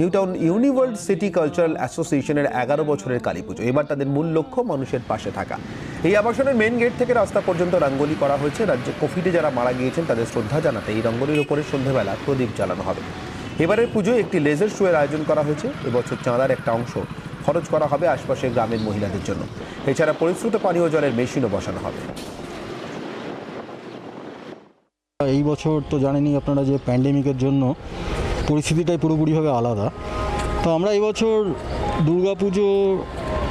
New Town ইউনিভার্ল্ড city cultural অ্যাসোসিয়েশনের এগারো বছরের কালী পুজো। এবার তাদের মূল লক্ষ্য মানুষের পাশে থাকা। এই আবাসনের মেন গেট থেকে রাস্তা পর্যন্ত রঙ্গোলি করা হয়েছে। রাজ্যে কোভিডে যারা মারা গিয়েছেন, তাদের শ্রদ্ধা জানাতে এই রঙ্গোলির উপরে সন্ধ্যেবেলা প্রদীপ জ্বালানো হবে। এবারের পুজোয় একটি লেজার শোয়ের আয়োজন করা হয়েছে। এবছর চাঁদার একটা অংশ খরচ করা হবে আশপাশের গ্রামের মহিলাদের জন্য। এছাড়া পরিশ্রুত পানীয় জলের মেশিনও বসানো হবে। এই বছর তো জানেনই আপনারা যে প্যান্ডেমিকের জন্য পরিস্থিতিটাই পুরোপুরিভাবে আলাদা। তো আমরা এবছর দুর্গাপুজো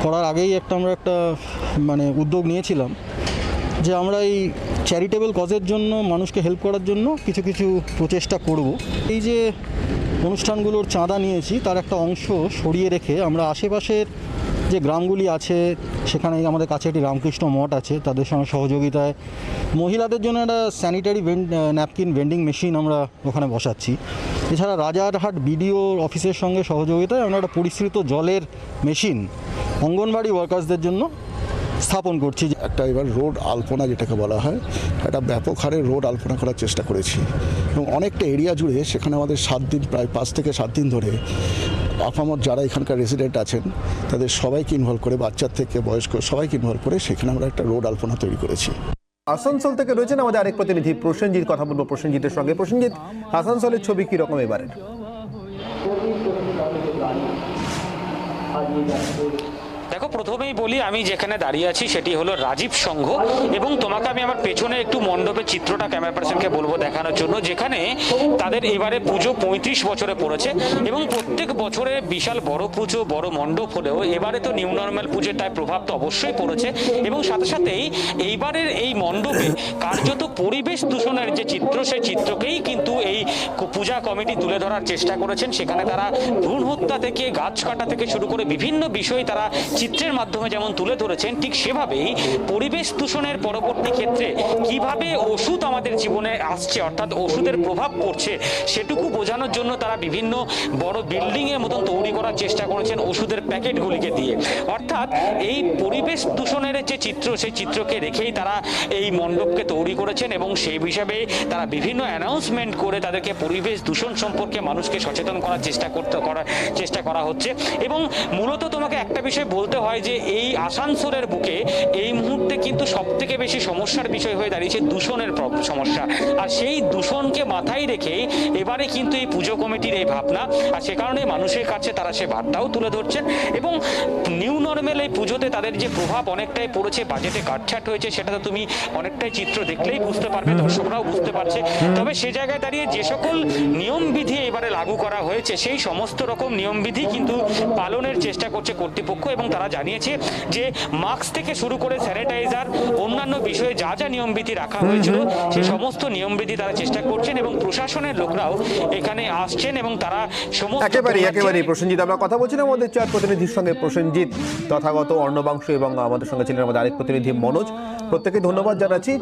করার আগেই একটা আমরা একটা মানে উদ্যোগ নিয়েছিলাম যে আমরা এই চ্যারিটেবল কজের জন্য, মানুষকে হেল্প করার জন্য কিছু কিছু প্রচেষ্টা করব। এই যে অনুষ্ঠানগুলোর চাঁদা নিয়েছি, তার একটা অংশ সরিয়ে রেখে আমরা আশেপাশের যে গ্রামগুলি আছে, সেখানে আমাদের কাছে একটি রামকৃষ্ণ মঠ আছে, তাদের সঙ্গে সহযোগিতায় মহিলাদের জন্য একটা স্যানিটারি ন্যাপকিন ভেন্ডিং মেশিন আমরা ওখানে বসাচ্ছি। এছাড়া রাজারহাট বিডিও অফিসের সঙ্গে সহযোগিতায় আমরা একটা পরিশ্রিত জলের মেশিন অঙ্গনবাড়ি ওয়ার্কার্সদের জন্য স্থাপন করছি। একটা এবার রোড আলপনা যেটাকে বলা হয়, একটা ব্যাপক হারে রোড আলপনা করার চেষ্টা করেছি। এবং অনেকটা এরিয়া জুড়ে সেখানে আমাদের সাত দিন, প্রায় পাঁচ থেকে সাত দিন ধরে আপামর যারা এখানকার রেসিডেন্ট আছেন, তাদের সবাইকে ইনভলভ করে, বাচ্চার থেকে বয়স্ক সবাইকে ইনভলভ করে সেখানে আমরা একটা রোড আলপনা তৈরি করেছি। আসানসোল থেকে রয়েছেন আমাদের আরেক প্রতিনিধি প্রসেনজিৎ, কথা বলব প্রসেনজিতের সঙ্গে। প্রসেনজিৎ, আসানসোলের ছবি কি রকম দেখো, প্রথমেই বলি, আমি যেখানে দাঁড়িয়ে আছি সেটি হলো রাজীব সংঘ, এবং তোমাকে আমি আমার পেছনে একটু মণ্ডপের চিত্রটা ক্যামেরা পার্সনকে বলব দেখানোর জন্য, যেখানে তাদের এবারে পুজো পঁয়ত্রিশ বছরে পড়েছে, এবং প্রত্যেক বছরে বিশাল বড় পুজো, বড় মণ্ডপ হলেও এবারে তো নিউ নর্মাল পুজোর তার প্রভাব তো অবশ্যই পড়েছে, এবং সাথে সাথেই এইবারের এই মণ্ডপে কার্যত পরিবেশ দূষণের যে চিত্র, সেই চিত্রকেই কিন্তু এই পূজা কমিটি তুলে ধরার চেষ্টা করেছেন। সেখানে তারা ভ্রূণ হত্যা থেকে, গাছ কাটা থেকে শুরু করে বিভিন্ন বিষয় তারা চিত্রের মাধ্যমে যেমন তুলে ধরেছেন, ঠিক সেভাবেই পরিবেশ দূষণের পরবর্তী ক্ষেত্রে কীভাবে ওষুধ আমাদের জীবনে আসছে, অর্থাৎ ওষুধের প্রভাব পড়ছে, সেটুকু বোঝানোর জন্য তারা বিভিন্ন বড় বিল্ডিং এর মতন তৈরি করার চেষ্টা করেছেন ওষুধের প্যাকেটগুলিকে দিয়ে। অর্থাৎ এই পরিবেশ দূষণের যে চিত্র, সেই চিত্রকে রেখেই তারা এই মণ্ডপকে তৈরি করেছেন এবং সেই হিসাবে তারা বিভিন্ন অ্যানাউন্সমেন্ট করে তাদেরকে পরিবেশ দূষণ সম্পর্কে মানুষকে সচেতন করার চেষ্টা করতে, করার চেষ্টা করা হচ্ছে। এবং মূলত তোমাকে একটা বিষয় বলতে হয় যে এই আসানসোলের বুকে এই মুহূর্তে কিন্তু সব থেকে বেশি সমস্যার বিষয় হয়ে দাঁড়িয়েছে দূষণের সমস্যা। আর সেই দূষণকে মাথায় রেখে এবারে কিন্তু এই পুজো কমিটির এই ভাবনা আর সে কারণে মানুষের কাছে তারা সে বার্তাও তুলে ধরছেন। এবং নিউ নর্মাল এই পুজোতে তাদের যে প্রভাব অনেকটাই পড়েছে বাজেটে কাটছাট হয়েছে সেটা তো তুমি অনেকটাই চিত্র দেখলেই বুঝতে পারবে দর্শকরাও বুঝতে পারছে। তবে সে জায়গায় দাঁড়িয়ে যে সকল নিয়মবিধি এবারে লাগু করা হয়েছে সেই সমস্ত রকম নিয়মবিধি কিন্তু পালনের চেষ্টা করছে কর্তৃপক্ষ এবং তারা জানিয়েছে যে মাস্ক থেকে শুরু করে স্যানিটাইজার অন্যান্য বিষয়ে যা যা নিয়মবিধি রাখা হয়েছিল সে সমস্ত নিয়মবিধি তারা চেষ্টা করছেন এবং প্রশাসনের লোকরাও এখানে আসছেন এবং তারা সমস্ত একেবারে একেবারেই। প্রসেনজিৎ আমরা কথা বলছিলাম আমাদের চার প্রতিনিধির সঙ্গে। প্রসেনজিৎ তথাগত অন্নবাংশ এবং আমাদের সঙ্গে ছিলেন আমাদের আরেক প্রতিনিধি মনোজ। প্রত্যেকে ধন্যবাদ জানাচ্ছি।